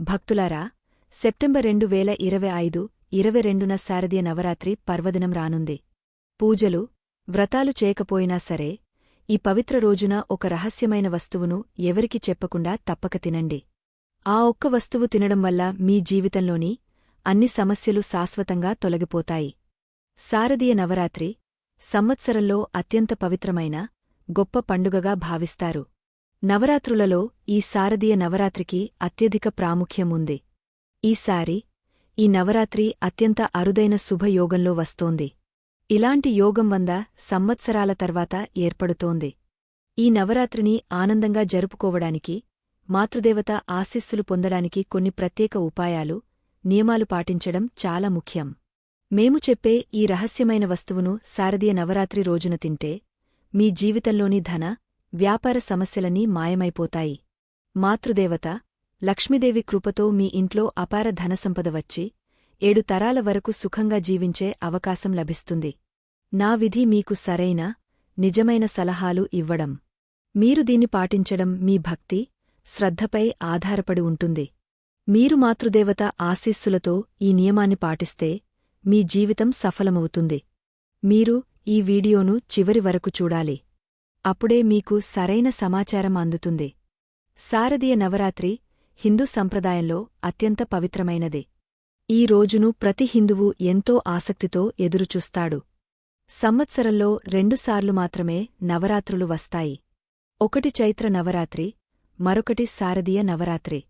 భక్తులారా సెప్టెంబర్ రెండు వేల ఇరవై ఐదు ఇరవై రెండున శారదీయ నవరాత్రి పర్వదినం రానుంది. పూజలు వ్రతాలు చేయకపోయినా సరే ఈ పవిత్ర రోజున ఒక రహస్యమైన వస్తువును ఎవరికి చెప్పకుండా తప్పక తినండి. ఆ ఒక్క వస్తువు తినడం వల్ల మీ జీవితంలోని అన్ని సమస్యలు శాశ్వతంగా తొలగిపోతాయి. శారదీయ నవరాత్రి సంవత్సరంలో అత్యంత పవిత్రమైన గొప్ప పండుగగా భావిస్తారు. నవరాత్రులలో ఈ శారదీయ నవరాత్రికి అత్యధిక ప్రాముఖ్యముంది. ఈసారి ఈ నవరాత్రి అత్యంత అరుదైన శుభయోగంలో వస్తోంది. ఇలాంటి యోగం వంద సంవత్సరాల తర్వాత ఏర్పడుతోంది. ఈ నవరాత్రిని ఆనందంగా జరుపుకోవడానికి మాతృదేవత ఆశీస్సులు పొందడానికి కొన్ని ప్రత్యేక ఉపాయాలు నియమాలు పాటించడం చాలా ముఖ్యం. మేము చెప్పే ఈ రహస్యమైన వస్తువును శారదీయ నవరాత్రి రోజున తింటే మీ జీవితంలోని ధన వ్యాపార సమస్యలన్నీ మాయమైపోతాయి. మాతృదేవత లక్ష్మీదేవి కృపతో మీ ఇంట్లో అపార ధనసంపద వచ్చి ఏడు తరాల వరకు సుఖంగా జీవించే అవకాశం లభిస్తుంది. నా విధి మీకు సరైన నిజమైన సలహాలు ఇవ్వడం. మీరు దీన్ని పాటించడం మీ భక్తి శ్రద్ధపై ఆధారపడి ఉంటుంది. మీరు మాతృదేవత ఆశీస్సులతో ఈ నియమాన్ని పాటిస్తే మీ జీవితం సఫలమవుతుంది. మీరు ఈ వీడియోను చివరి వరకు చూడాలి. అప్పుడే మీకు సరైన సమాచారం అందుతుంది. శారదీయ నవరాత్రి హిందూ సంప్రదాయంలో అత్యంత పవిత్రమైనది. ఈ రోజును ప్రతి హిందువు ఎంతో ఆసక్తితో ఎదురుచూస్తాడు. సంవత్సరంలో రెండుసార్లు మాత్రమే నవరాత్రులు వస్తాయి. ఒకటి చైత్ర నవరాత్రి మరొకటి శారదీయ నవరాత్రి.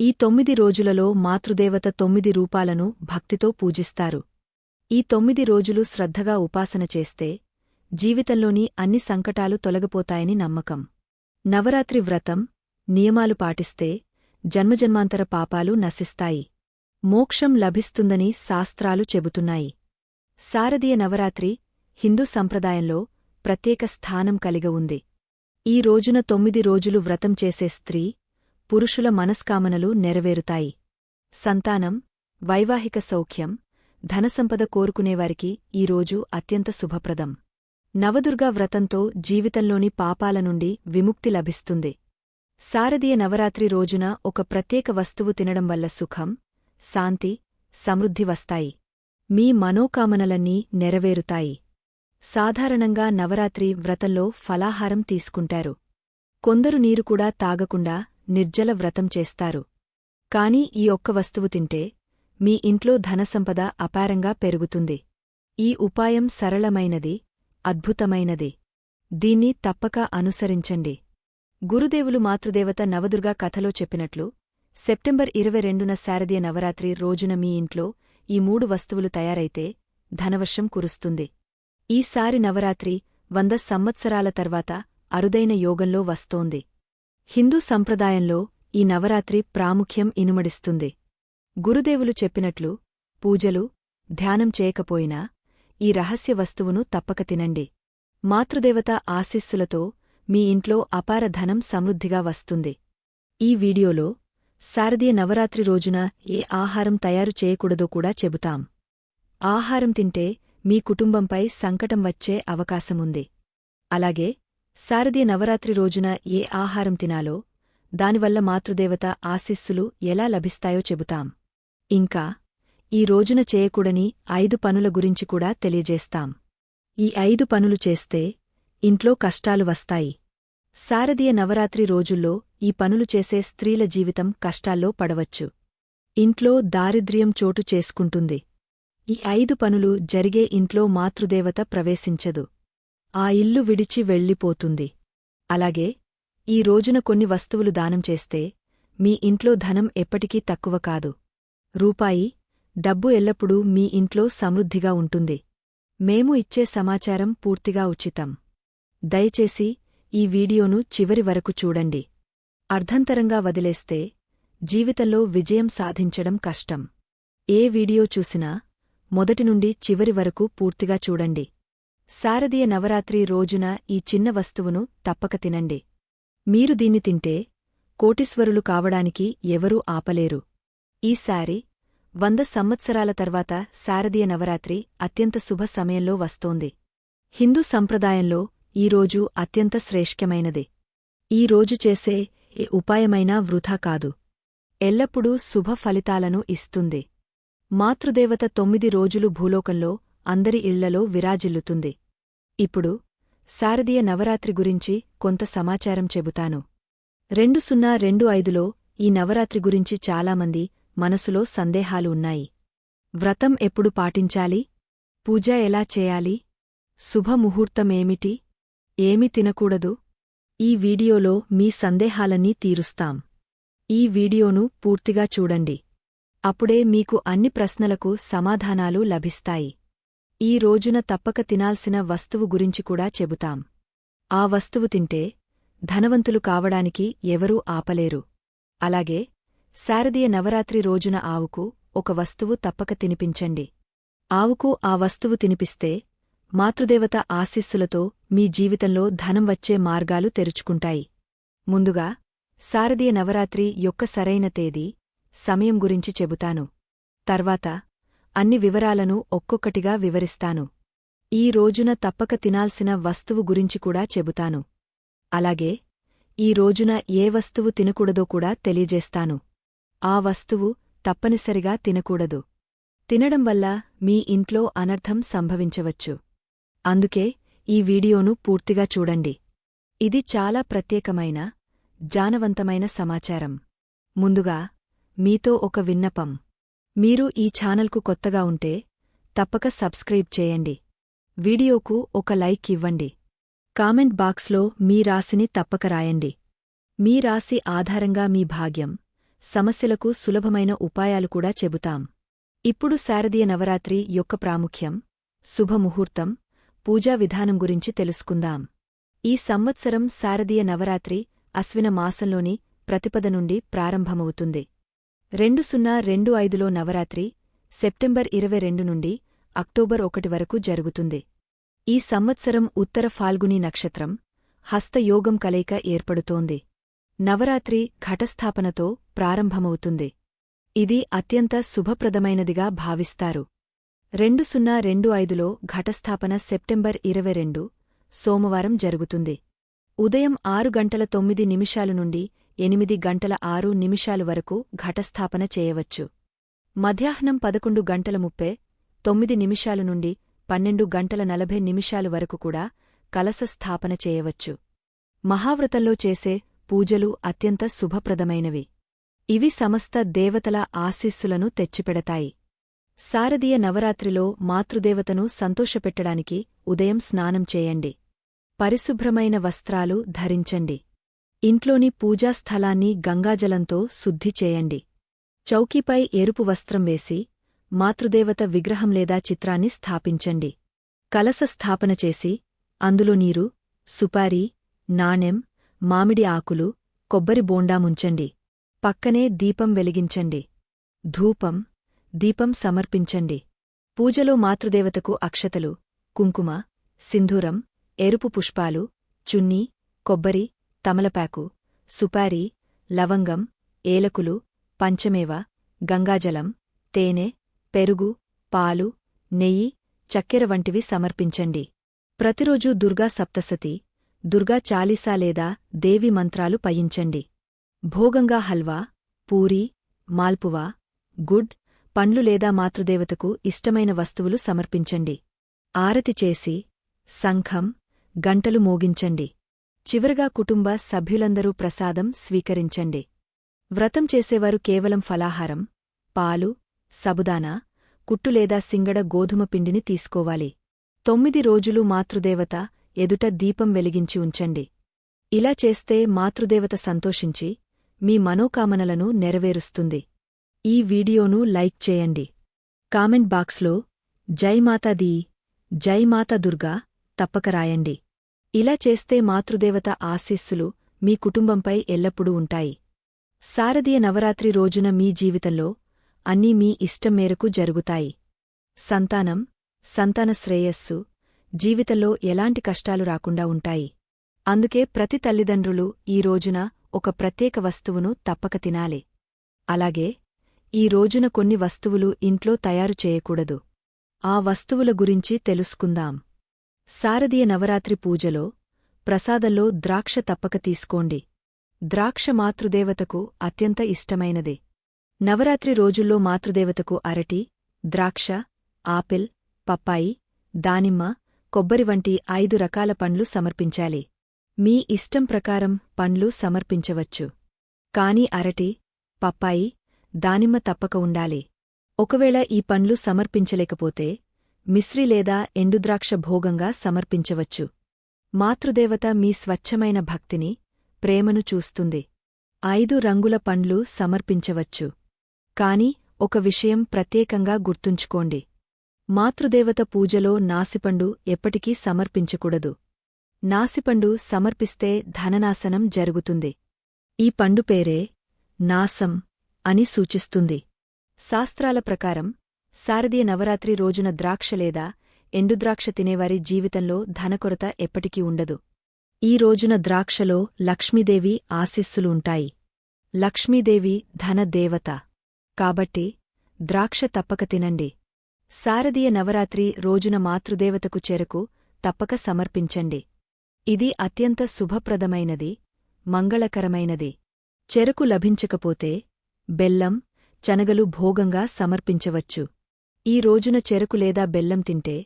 ఈ తొమ్మిది రోజులలో మాతృదేవత తొమ్మిది రూపాలను భక్తితో పూజిస్తారు. ఈ తొమ్మిది రోజులు శ్రద్ధగా ఉపాసన చేస్తే జీవితంలోని అన్ని సంకటాలు తొలగిపోతాయని నమ్మకం. నవరాత్రి వ్రతం నియమాలు పాటిస్తే జన్మజన్మాంతర పాపాలు నశిస్తాయి. మోక్షం లభిస్తుందని శాస్త్రాలు చెబుతున్నాయి. శారదీయ నవరాత్రి హిందూ సంప్రదాయంలో ప్రత్యేక స్థానం కలిగ ఉంది. ఈ రోజున తొమ్మిది రోజులు వ్రతం చేసే స్త్రీ పురుషుల మనస్కామనలు నెరవేరుతాయి. సంతానం వైవాహిక సౌఖ్యం ధనసంపద కోరుకునేవారికి ఈరోజు అత్యంత శుభప్రదం. నవదుర్గా వ్రతంతో జీవితంలోని పాపాల నుండి విముక్తి లభిస్తుంది. శారదీయ నవరాత్రి రోజున ఒక ప్రత్యేక వస్తువు తినడం వల్ల సుఖం శాంతి సమృద్ధి వస్తాయి. మీ మనోకామనలన్నీ నెరవేరుతాయి. సాధారణంగా నవరాత్రి వ్రతంలో ఫలాహారం తీసుకుంటారు. కొందరు నీరు కూడా తాగకుండా నిర్జల వ్రతం చేస్తారు. కాని ఈ ఒక్క వస్తువు తింటే మీ ఇంట్లో ధనసంపద అపారంగా పెరుగుతుంది. ఈ ఉపాయం సరళమైనది అద్భుతమైనది. దీన్ని తప్పక అనుసరించండి. గురుదేవులు మాతృదేవత నవదుర్గా కథలో చెప్పినట్లు సెప్టెంబర్ ఇరవై రెండున శారదీయ నవరాత్రి రోజున మీ ఇంట్లో ఈ మూడు వస్తువులు తయారైతే ధనవర్షం కురుస్తుంది. ఈసారి నవరాత్రి వంద సంవత్సరాల తర్వాత అరుదైన యోగంలో వస్తోంది. హిందూ సంప్రదాయంలో ఈ నవరాత్రి ప్రాముఖ్యం ఇనుమడిస్తుంది. గురుదేవులు చెప్పినట్లు పూజలు ధ్యానం చేయకపోయినా ఈ రహస్య వస్తువును తప్పక తినండి. మాతృదేవత ఆశీస్సులతో మీ ఇంట్లో అపార ధనం సమృద్ధిగా వస్తుంది. ఈ వీడియోలో శారదీయ నవరాత్రి రోజున ఏ ఆహారం తయారు చేయకూడదో కూడా చెబుతాం. ఆహారం తింటే మీ కుటుంబంపై సంకటం వచ్చే అవకాశముంది అలాగే శారదీయ నవరాత్రి రోజున ఏ ఆహారం తినాలో దానివల్ల మాతృదేవత ఆశీస్సులు ఎలా లభిస్తాయో చెబుతాం. ఇంకా ఈ రోజున చేయకూడని ఐదు పనుల గురించి కూడా తెలియజేస్తాం. ఈ ఐదు పనులు చేస్తే ఇంట్లో కష్టాలు వస్తాయి. శారదీయ నవరాత్రి రోజుల్లో ఈ పనులు చేసే స్త్రీల జీవితం కష్టాల్లో పడవచ్చు. ఇంట్లో దారిద్ర్యం చోటు చేసుకుంటుంది. ఈ ఐదు పనులు జరిగే ఇంట్లో మాతృదేవత ప్రవేశించదు. ఆ ఇల్లు విడిచి వెళ్ళిపోతుంది. అలాగే ఈ రోజున కొన్ని వస్తువులు దానం చేస్తే మీ ఇంట్లో ధనం ఎప్పటికీ తక్కువ కాదు. రూపాయి డబ్బు ఎల్లప్పుడూ మీ ఇంట్లో సమృద్ధిగా ఉంటుంది. మేము ఇచ్చే సమాచారం పూర్తిగా ఉచితం. దయచేసి ఈ వీడియోను చివరి వరకు చూడండి. అర్ధంతరంగా వదిలేస్తే జీవితంలో విజయం సాధించడం కష్టం. ఏ వీడియో చూసినా మొదటి నుండి చివరి వరకు పూర్తిగా చూడండి. శారదీయ నవరాత్రి రోజున ఈ చిన్న వస్తువును తప్పక తినండి. మీరు దీన్ని తింటే కోటీశ్వరులు కావడానికి ఎవరూ ఆపలేరు. ఈసారి వంద సంవత్సరాల తర్వాత శారదీయ నవరాత్రి అత్యంత శుభ సమయంలో వస్తోంది. హిందూ సంప్రదాయంలో ఈరోజు అత్యంత శ్రేష్ఠమైనది. ఈ రోజు చేసే ఏ ఉపాయమైనా వృధా కాదు. ఎల్లప్పుడూ శుభ ఫలితాలను ఇస్తుంది. మాతృదేవత తొమ్మిది రోజులు భూలోకంలో అందరి ఇళ్ళలో విరాజిల్లుతుంది. ఇప్పుడు శారదీయ నవరాత్రి గురించి కొంత సమాచారం చెబుతాను. రెండు సున్నా రెండు ఐదులో ఈ నవరాత్రి గురించి చాలామంది మనసులో సందేహాలు ఉన్నాయి వ్రతం ఎప్పుడు పాటించాలి? పూజ ఎలా చేయాలి? శుభముహూర్తమేమిటి? ఏమి తినకూడదు? ఈ వీడియోలో మీ సందేహాలన్నీ తీరుస్తాం. ఈ వీడియోను పూర్తిగా చూడండి. అప్పుడే మీకు అన్ని ప్రశ్నలకు సమాధానాలు లభిస్తాయి. ఈ రోజున తప్పక తినాల్సిన వస్తువు గురించి కూడా చెబుతాం. ఆ వస్తువు తింటే ధనవంతులు కావడానికి ఎవరూ ఆపలేరు. అలాగే శారదీయ నవరాత్రి రోజున ఆవుకు ఒక వస్తువు తప్పక తినిపించండి. ఆవుకు ఆ వస్తువు తినిపిస్తే మాతృదేవత ఆశీస్సులతో మీ జీవితంలో ధనం వచ్చే మార్గాలు తెరుచుకుంటాయి. ముందుగా శారదీయ నవరాత్రి యొక్క సరైన తేదీ సమయం గురించి చెబుతాను. తర్వాత అన్ని వివరాలను ఒక్కొక్కటిగా వివరిస్తాను. ఈ రోజున తప్పక తినాల్సిన వస్తువు గురించి కూడా చెబుతాను. అలాగే ఈ రోజున ఏ వస్తువు తినకూడదో కూడా తెలియజేస్తాను. ఆ వస్తువు తప్పనిసరిగా తినకూడదు. తినడం వల్ల మీ ఇంట్లో అనర్థం సంభవించవచ్చు. అందుకే ఈ వీడియోను పూర్తిగా చూడండి. ఇది చాలా ప్రత్యేకమైన జానవంతమైన సమాచారం. ముందుగా మీతో ఒక విన్నపం. మీరు ఈ ఛానల్కు కొత్తగా ఉంటే తప్పక సబ్స్క్రైబ్ చేయండి. వీడియోకు ఒక లైక్ ఇవ్వండి. కామెంట్ బాక్స్లో మీ రాశిని తప్పక రాయండి. మీ రాశి ఆధారంగా మీ భాగ్యం. సమస్యలకు సులభమైన ఉపాయాలు కూడా చెబుతాం. ఇప్పుడు శారదీయ నవరాత్రి యొక్క ప్రాముఖ్యం శుభముహూర్తం పూజా విధానం గురించి తెలుసుకుందాం. ఈ సంవత్సరం శారదీయ నవరాత్రి అశ్విన మాసంలోని ప్రతిపద నుండి ప్రారంభమవుతుంది. రెండు సున్నా రెండు ఐదులో నవరాత్రి సెప్టెంబర్ ఇరవై రెండు నుండి అక్టోబర్ ఒకటి వరకు జరుగుతుంది. ఈ సంవత్సరం ఉత్తర ఫాల్గుని నక్షత్రం హస్తయోగం కలయిక ఏర్పడుతోంది. నవరాత్రి ఘటస్థాపనతో ప్రారంభమవుతుంది. ఇది అత్యంత శుభప్రదమైనదిగా భావిస్తారు. రెండు సున్నా రెండు ఐదులో ఘటస్థాపన సెప్టెంబర్ ఇరవై రెండు సోమవారం జరుగుతుంది. ఉదయం ఆరు గంటల తొమ్మిది నిమిషాలు నుండి ఎనిమిది గంటల ఆరు నిమిషాలు వరకు ఘటస్థాపన చేయవచ్చు. మధ్యాహ్నం పదకొండు గంటల ముప్పై తొమ్మిది నిమిషాలు నుండి పన్నెండు గంటల నలభై నిమిషాలు వరకు కూడా కలశ స్థాపన చేయవచ్చు. మహావ్రతంలో చేసే పూజలు అత్యంత శుభప్రదమైనవి. ఇవి సమస్త దేవతల ఆశీస్సులను తెచ్చిపెడతాయి. శారదీయ నవరాత్రిలో మాతృదేవతను సంతోషపెట్టడానికి ఉదయం స్నానం చేయండి. పరిశుభ్రమైన వస్త్రాలు ధరించండి. ఇంట్లోని పూజాస్థలాన్ని గంగాజలంతో శుద్ధి చేయండి. చౌకీపై ఎరుపు వస్త్రం వేసి మాతృదేవత విగ్రహం లేదా చిత్రాన్ని స్థాపించండి. కలస స్థాపన చేసి అందులో నీరు సుపారీ నాణెం మామిడి ఆకులు కొబ్బరి బోండా ముంచండి. పక్కనే దీపం వెలిగించండి. ధూపం దీపం సమర్పించండి. పూజలో మాతృదేవతకు అక్షతలు కుంకుమ సింధూరం ఎరుపు పుష్పాలు చున్నీ కొబ్బరి తమలపాకు సుపారీ లవంగం ఏలకులు పంచమేవ గంగాజలం తేనె పెరుగు పాలు నెయ్యి చక్కెర వంటివి సమర్పించండి. ప్రతిరోజూ దుర్గా సప్తసతి దుర్గా చాలీసా లేదా దేవి మంత్రాలు పయించండి. భోగంగా హల్వా పూరీ మాల్పువా గుడ్ పండ్లు లేదా మాతృదేవతకు ఇష్టమైన వస్తువులు సమర్పించండి. ఆరతి చేసి సంఖం గంటలు మోగించండి. చివరగా కుటుంబ సభ్యులందరూ ప్రసాదం స్వీకరించండి. వ్రతం చేసేవారు కేవలం ఫలాహారం పాలు సబుదానా కుట్టు లేదా సింగడ గోధుమ పిండిని తీసుకోవాలి. తొమ్మిది రోజులు మాతృదేవత ఎదుట దీపం వెలిగించి ఉంచండి. ఇలా చేస్తే మాతృదేవత సంతోషించి మీ మనోకామనలను నెరవేరుస్తుంది. ఈ వీడియోను లైక్ చేయండి. కామెంట్ బాక్స్లో జైమాతా దీ జైమాతా దుర్గా తప్పక రాయండి. ఇలా చేస్తే మాతృదేవత ఆశీస్సులు మీ కుటుంబంపై ఎల్లప్పుడూ ఉంటాయి. శారదీయ నవరాత్రి రోజున మీ జీవితంలో అన్నీ మీ ఇష్టం మేరకు జరుగుతాయి. సంతానం సంతాన శ్రేయస్సు జీవితంలో ఎలాంటి కష్టాలు రాకుండా ఉంటాయి. అందుకే ప్రతి తల్లిదండ్రులు ఈ రోజున ఒక ప్రత్యేక వస్తువును తప్పక తినాలి. అలాగే ఈ రోజున కొన్ని వస్తువులు ఇంట్లో తయారు చేయకూడదు. ఆ వస్తువుల గురించి తెలుసుకుందాం. శారదీయ నవరాత్రి పూజలో ప్రసాదంలో ద్రాక్ష తప్పక తీసుకోండి. ద్రాక్ష మాతృదేవతకు అత్యంత ఇష్టమైనది. నవరాత్రి రోజుల్లో మాతృదేవతకు అరటి ద్రాక్ష ఆపిల్ పప్పాయి దానిమ్మ కొబ్బరి వంటి ఐదు రకాల పండ్లు సమర్పించాలి. మీ ఇష్టం ప్రకారం పండ్లు సమర్పించవచ్చు. కాని అరటి పప్పాయి దానిమ్మ తప్పక ఉండాలి. ఒకవేళ ఈ పండ్లు సమర్పించలేకపోతే మిశ్రి లేదా ఎండుద్రాక్ష భోగంగా సమర్పించవచ్చు. మాతృదేవత మీ స్వచ్ఛమైన భక్తిని ప్రేమను చూస్తుంది. ఐదు రంగుల పండ్లు సమర్పించవచ్చు. కాని ఒక విషయం ప్రత్యేకంగా గుర్తుంచుకోండి. మాతృదేవత పూజలో నాసిపండు ఎప్పటికీ సమర్పించకూడదు. నాసిపండు సమర్పిస్తే ధననాశనం జరుగుతుంది. ఈ పండు పేరే నాసం అని సూచిస్తుంది. శాస్త్రాల ప్రకారం శారదీయ నవరాత్రి రోజున ద్రాక్ష లేదా ఎండుద్రాక్ష తినేవారి జీవితంలో ధనకొరత ఎప్పటికీ ఉండదు. ఈ రోజున ద్రాక్షలో లక్ష్మీదేవి ఆశీస్సులు ఉంటాయి. లక్ష్మీదేవి ధనదేవత. కాబట్టి ద్రాక్ష తప్పక తినండి. శారదీయ నవరాత్రి రోజున మాతృదేవతకు చెరకు తప్పక సమర్పించండి. ఇది అత్యంత శుభప్రదమైనది మంగళకరమైనది. చెరకు లభించకపోతే బెల్లం చనగలు భోగంగా సమర్పించవచ్చు. ఈ రోజున చెరకు లేదా బెల్లం తింటే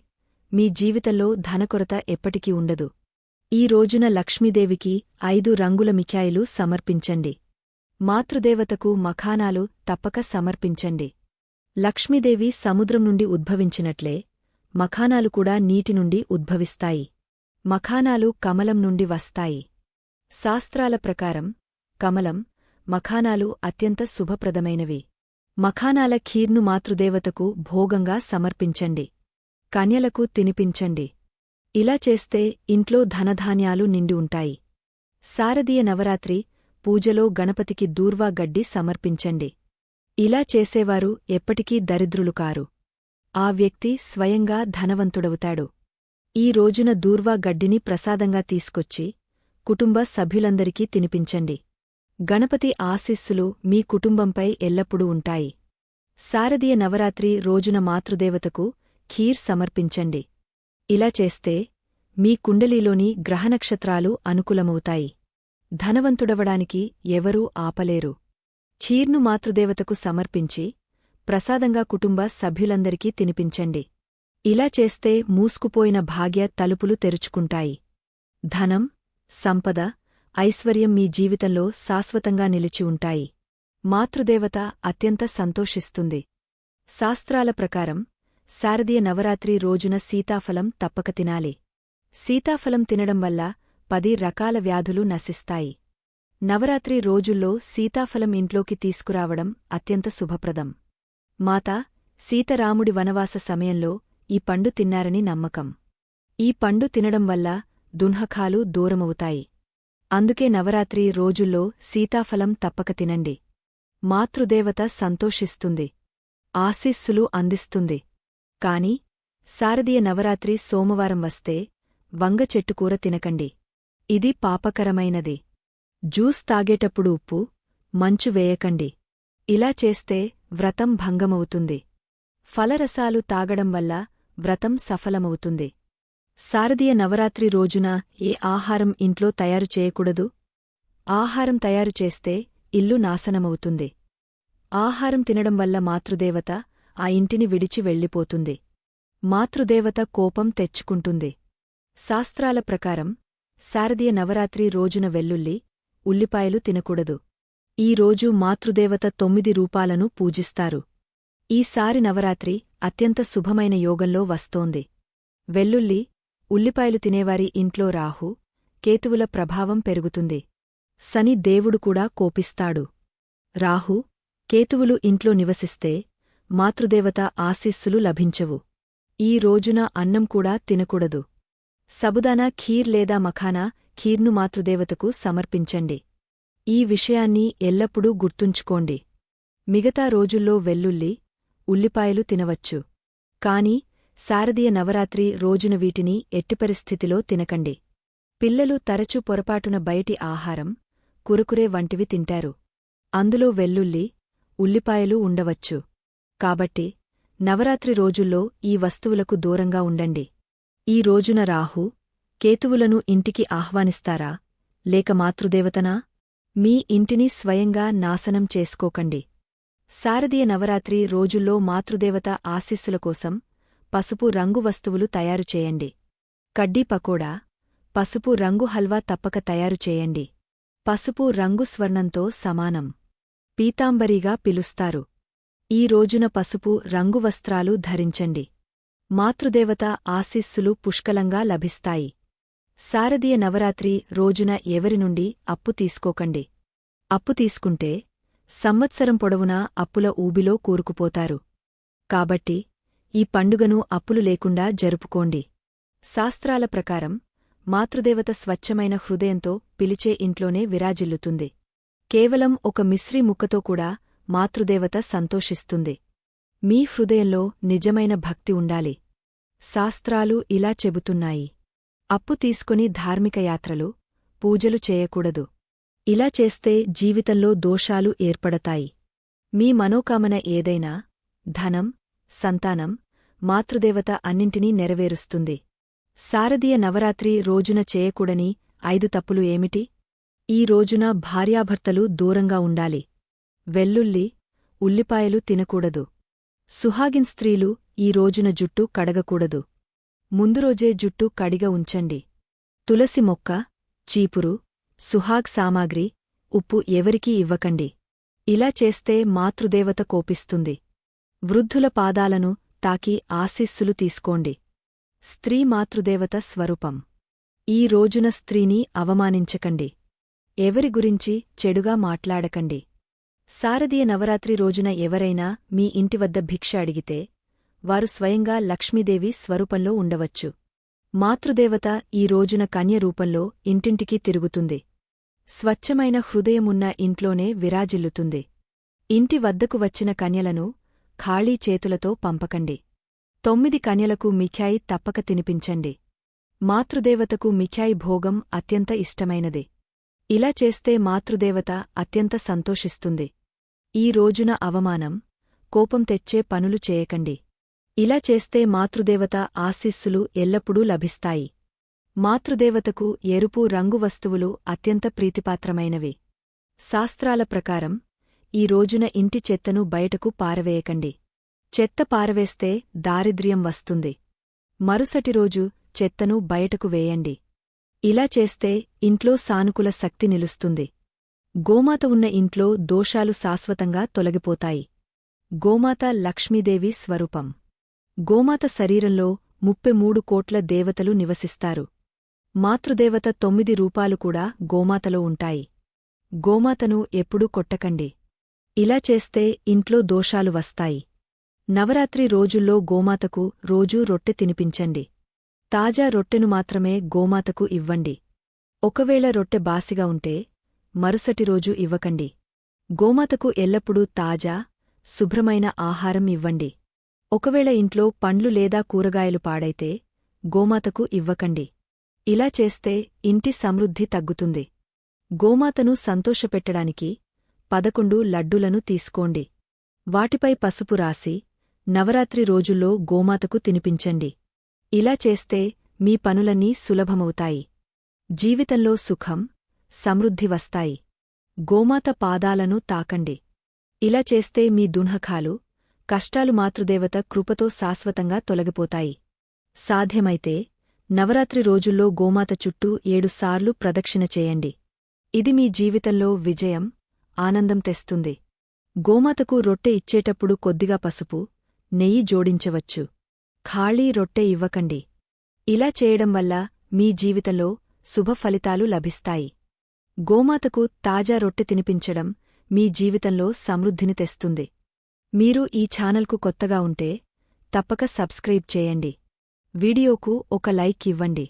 మీ జీవితంలో ధనకొరత ఎప్పటికీ ఉండదు. ఈ రోజున లక్ష్మీదేవికి ఐదు రంగుల మిఠాయిలు సమర్పించండి. మాతృదేవతకు మఖానాలు తప్పక సమర్పించండి. లక్ష్మీదేవి సముద్రం నుండి ఉద్భవించినట్లే మఖానాలు కూడా నీటి నుండి ఉద్భవిస్తాయి. మఖానాలు కమలం నుండి వస్తాయి. శాస్త్రాల ప్రకారం కమలం మఖానాలు అత్యంత శుభప్రదమైనవి. మఖానాల ఖీర్ను మాతృదేవతకు భోగంగా సమర్పించండి. కన్యలకు తినిపించండి. ఇలా చేస్తే ఇంట్లో ధనధాన్యాలు నిండి ఉంటాయి. శారదీయ నవరాత్రి పూజలో గణపతికి దూర్వా గడ్డి సమర్పించండి. ఇలా చేసేవారు ఎప్పటికీ దరిద్రులు కారు ఆ వ్యక్తి స్వయంగా ధనవంతుడవుతాడు. ఈ రోజున దూర్వా గడ్డిని ప్రసాదంగా తీసుకొచ్చి కుటుంబ సభ్యులందరికీ తినిపించండి. గణపతి ఆశీస్సులు మీ కుటుంబంపై ఎల్లప్పుడూ ఉంటాయి. శారదీయ నవరాత్రి రోజున మాతృదేవతకు ఖీర్ సమర్పించండి. ఇలా చేస్తే మీ కుండలీలోని గ్రహనక్షత్రాలు అనుకూలమవుతాయి. ధనవంతుడవడానికి ఎవరూ ఆపలేరు. చీర్ను మాతృదేవతకు సమర్పించి ప్రసాదంగా కుటుంబ సభ్యులందరికీ తినిపించండి. ఇలా చేస్తే మూసుకుపోయిన భాగ్య తలుపులు తెరుచుకుంటాయి. ధనం సంపద ఐశ్వర్యం మీ జీవితంలో శాశ్వతంగా నిలిచి ఉంటాయి. మాతృదేవత అత్యంత సంతోషిస్తుంది. శాస్త్రాల ప్రకారం శారదీయ నవరాత్రి రోజున సీతాఫలం తప్పక తినాలి. సీతాఫలం తినడం వల్ల పది రకాల వ్యాధులు నశిస్తాయి. నవరాత్రి రోజుల్లో సీతాఫలం ఇంట్లోకి తీసుకురావడం అత్యంత శుభప్రదం. మాత సీతరాముడి వనవాస సమయంలో ఈ పండు తిన్నారని నమ్మకం. ఈ పండు తినడం వల్ల దున్హఖాలు దూరమవుతాయి. అందుకే నవరాత్రి రోజుల్లో సీతాఫలం తప్పక తినండి. మాతృదేవత సంతోషిస్తుంది. ఆశీస్సులు అందిస్తుంది. కాని శారదీయ నవరాత్రి సోమవారం వస్తే వంగ చెట్టుకూర తినకండి. ఇది పాపకరమైనది. జ్యూస్ తాగేటప్పుడు ఉప్పు మంచు వేయకండి. ఇలా చేస్తే వ్రతం భంగమవుతుంది. ఫలరసాలు తాగడం వల్ల వ్రతం సఫలమవుతుంది. శారదీయ నవరాత్రి రోజున ఏ ఆహారం ఇంట్లో తయారు చేయకూడదు? ఆహారం తయారు చేస్తే ఇల్లు నాశనమవుతుంది. ఆహారం తినడం వల్ల మాతృదేవత ఆ ఇంటిని విడిచి వెళ్ళిపోతుంది. మాతృదేవత కోపం తెచ్చుకుంటుంది. శాస్త్రాల ప్రకారం శారదీయ నవరాత్రి రోజున వెల్లుల్లి ఉల్లిపాయలు తినకూడదు. ఈ రోజు మాతృదేవత తొమ్మిది రూపాలను పూజిస్తారు. ఈసారి నవరాత్రి అత్యంత శుభమైన యోగంలో వస్తోంది. వెల్లుల్లి ఉల్లిపాయలు తినేవారి ఇంట్లో రాహు కేతువుల ప్రభావం పెరుగుతుంది. శని దేవుడు కూడా కోపిస్తాడు. రాహు కేతువులు ఇంట్లో నివసిస్తే మాతృదేవత ఆశీస్సులు లభించవు. ఈ రోజున అన్నం కూడా తినకూడదు. సబుదానా ఖీర్ లేదా మఖానా ఖీర్ను మాతృదేవతకు సమర్పించండి. ఈ విషయాన్ని ఎల్లప్పుడూ గుర్తుంచుకోండి. మిగతా రోజుల్లో వెల్లుల్లి ఉల్లిపాయలు తినవచ్చు. కాని శారదీయ నవరాత్రి రోజున వీటిని ఎట్టిపరిస్థితిలో తినకండి. పిల్లలు తరచూ పొరపాటున బయటి ఆహారం కురుకురే వంటివి తింటారు. అందులో వెల్లుల్లి ఉల్లిపాయలు ఉండవచ్చు. కాబట్టి నవరాత్రి రోజుల్లో ఈ వస్తువులకు దూరంగా ఉండండి. ఈ రోజున రాహు కేతువులను ఇంటికి ఆహ్వానిస్తారా? లేక మాతృదేవతనా? మీ ఇంటిని స్వయంగా నాశనం చేసుకోకండి. శారదీయ నవరాత్రి రోజుల్లో మాతృదేవత ఆశీస్సుల కోసం పసుపు రంగు వస్తువులు తయారు చేయండి. కడ్డీ పకోడా పసుపు రంగు హల్వా తప్పక తయారు చేయండి. పసుపు రంగు స్వర్ణంతో సమానం. పీతాంబరిగా పిలుస్తారు. ఈ రోజున పసుపు రంగు వస్త్రాలు ధరించండి. మాతృదేవత ఆశీస్సులు పుష్కలంగా లభిస్తాయి. శారదీయ నవరాత్రి రోజున ఎవరి నుండి అప్పు తీసుకోకండి. అప్పు తీసుకుంటే సంవత్సరం పొడవునా అప్పుల ఊబిలో కూరుకుపోతారు. కాబట్టి ఈ పండుగను అప్పులు లేకుండా జరుపుకోండి. శాస్త్రాల ప్రకారం మాతృదేవత స్వచ్ఛమైన హృదయంతో పిలిచే ఇంట్లోనే విరాజిల్లుతుంది. కేవలం ఒక మిశ్రీ ముక్కతో కూడా మాతృదేవత సంతోషిస్తుంది. మీ హృదయంలో నిజమైన భక్తి ఉండాలి. శాస్త్రాలు ఇలా చెబుతున్నాయి. అప్పు తీసుకుని ధార్మిక యాత్రలు పూజలు చేయకూడదు. ఇలా చేస్తే జీవితంలో దోషాలు ఏర్పడతాయి. మీ మనోకామన ఏదైనా ధనం సంతానం మాతృదేవత అన్నింటినీ నెరవేరుస్తుంది. శారదీయ నవరాత్రి రోజున చేయకూడని ఐదు తప్పులు ఏమిటి? ఈ రోజున భార్యాభర్తలు దూరంగా ఉండాలి. వెల్లుల్లి ఉల్లిపాయలు తినకూడదు. సుహాగిన్ స్త్రీలు ఈ రోజున జుట్టు కడగకూడదు. ముందురోజే జుట్టు కడిగ ఉంచండి. తులసి మొక్క చీపురు సుహాగ్ సామాగ్రి ఉప్పు ఎవరికీ ఇవ్వకండి. ఇలా చేస్తే మాతృదేవత కోపిస్తుంది. వృద్ధుల పాదాలను తాకి ఆశీస్సులు తీసుకోండి. స్త్రీ మాతృదేవత స్వరూపం. ఈ రోజున స్త్రీని అవమానించకండి. ఎవరి గురించి చెడుగా మాట్లాడకండి. శారదీయ నవరాత్రి రోజున ఎవరైనా మీ ఇంటివద్ద భిక్ష అడిగితే వారు స్వయంగా లక్ష్మీదేవి స్వరూపంలో ఉండవచ్చు. మాతృదేవత ఈ రోజున కన్య రూపంలో ఇంటింటికీ తిరుగుతుంది. స్వచ్ఛమైన హృదయమున్న ఇంట్లోనే విరాజిల్లుతుంది. ఇంటి వద్దకు వచ్చిన కన్యలను ఖాళీ చేతులతో పంపకండి. తొమ్మిది కన్యలకు మిఠాయి తప్పక తినిపించండి. మాతృదేవతకు మిఠాయి భోగం అత్యంత ఇష్టమైనది. ఇలా చేస్తే మాతృదేవత అత్యంత సంతోషిస్తుంది. ఈ రోజున అవమానం కోపం తెచ్చే పనులు చేయకండి. ఇలా చేస్తే మాతృదేవత ఆశీస్సులు ఎల్లప్పుడూ లభిస్తాయి. మాతృదేవతకు ఎరుపు రంగు వస్తువులు అత్యంత ప్రీతిపాత్రమైనవి. శాస్త్రాల ప్రకారం ఈ రోజున ఇంటి చెత్తను బయటకు పారవేయకండి. చెత్త పారవేస్తే దారిద్ర్యం వస్తుంది. మరుసటి రోజు చెత్తను బయటకు వేయండి. ఇలా చేస్తే ఇంట్లో సానుకూల శక్తి నిలుస్తుంది. గోమాత ఉన్న ఇంట్లో దోషాలు శాశ్వతంగా తొలగిపోతాయి. గోమాత లక్ష్మీదేవి స్వరూపం. గోమాత శరీరంలో ముప్పై మూడు కోట్ల దేవతలు నివసిస్తారు. మాతృదేవత తొమ్మిది రూపాలు కూడా గోమాతలో ఉంటాయి. గోమాతను ఎప్పుడూ కొట్టకండి. ఇలా చేస్తే ఇంట్లో దోషాలు వస్తాయి. నవరాత్రి రోజుల్లో గోమాతకు రోజూ రొట్టె తినిపించండి. తాజా రొట్టెను మాత్రమే గోమాతకు ఇవ్వండి. ఒకవేళ రొట్టె బాసిగా ఉంటే మరుసటి రోజు ఇవ్వకండి. గోమాతకు ఎల్లప్పుడూ తాజా శుభ్రమైన ఆహారం ఇవ్వండి. ఒకవేళ ఇంట్లో పండ్లు లేదా కూరగాయలు పాడైతే గోమాతకు ఇవ్వకండి. ఇలా చేస్తే ఇంటి సమృద్ధి తగ్గుతుంది. గోమాతను సంతోషపెట్టడానికి పదకొండు లడ్డులను తీసుకోండి. వాటిపై పసుపు రాసి నవరాత్రి రోజుల్లో గోమాతకు తినిపించండి. ఇలా చేస్తే మీ పనులన్నీ సులభమవుతాయి. జీవితంలో సుఖం సమృద్ధి వస్తాయి. గోమాత పాదాలను తాకండి. ఇలా చేస్తే మీ దున్హఖాలు కష్టాలు మాతృదేవత కృపతో శాశ్వతంగా తొలగిపోతాయి. సాధ్యమైతే నవరాత్రి రోజుల్లో గోమాత చుట్టూ ఏడుసార్లు ప్రదక్షిణ చేయండి. ఇది మీ జీవితంలో విజయం ఆనందం తెస్తుంది. గోమాతకు రొట్టె ఇచ్చేటప్పుడు కొద్దిగా పసుపు నెయ్యి జోడించవచ్చు. ఖాళీ రొట్టె ఇవ్వకండి. ఇలా చేయడం వల్ల మీ జీవితంలో శుభ ఫలితాలు లభిస్తాయి. గోమాతకు తాజా రొట్టె తినిపించడం మీ జీవితంలో సమృద్ధిని తెస్తుంది. మీరు ఈ ఛానల్కు కొత్తగా ఉంటే తప్పక సబ్స్క్రైబ్ చేయండి. వీడియోకు ఒక లైక్ ఇవ్వండి.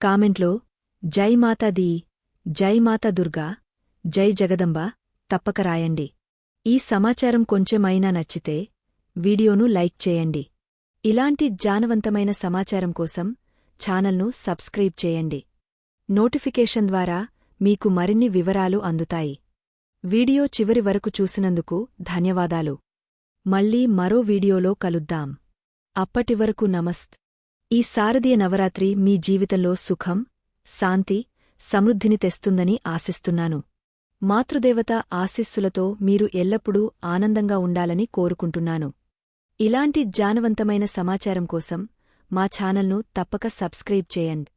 కామెంట్లో జై మాతా దీ జై మాతా దుర్గా జై జగదంబ తప్పక రాయండి. ఈ సమాచారం కొంచెమైనా నచ్చితే వీడియోను లైక్ చేయండి. ఇలాంటి జానవంతమైన సమాచారం కోసం ఛానల్ను సబ్స్క్రైబ్ చేయండి. నోటిఫికేషన్ ద్వారా మీకు మరిన్ని వివరాలు అందుతాయి. వీడియో చివరి వరకు చూసినందుకు ధన్యవాదాలు. మళ్ళీ మరో వీడియోలో కలుద్దాం. అప్పటివరకు నమస్త్. ఈ శారదీయ నవరాత్రి మీ జీవితంలో సుఖం శాంతి సమృద్ధిని తెస్తుందని ఆశిస్తున్నాను. మాతృదేవత ఆశీస్సులతో మీరు ఎల్లప్పుడూ ఆనందంగా ఉండాలని కోరుకుంటున్నాను. ఇలాంటి జానవంతమైన సమాచారం కోసం మా ఛానల్ను తప్పక సబ్స్క్రైబ్ చేయండి.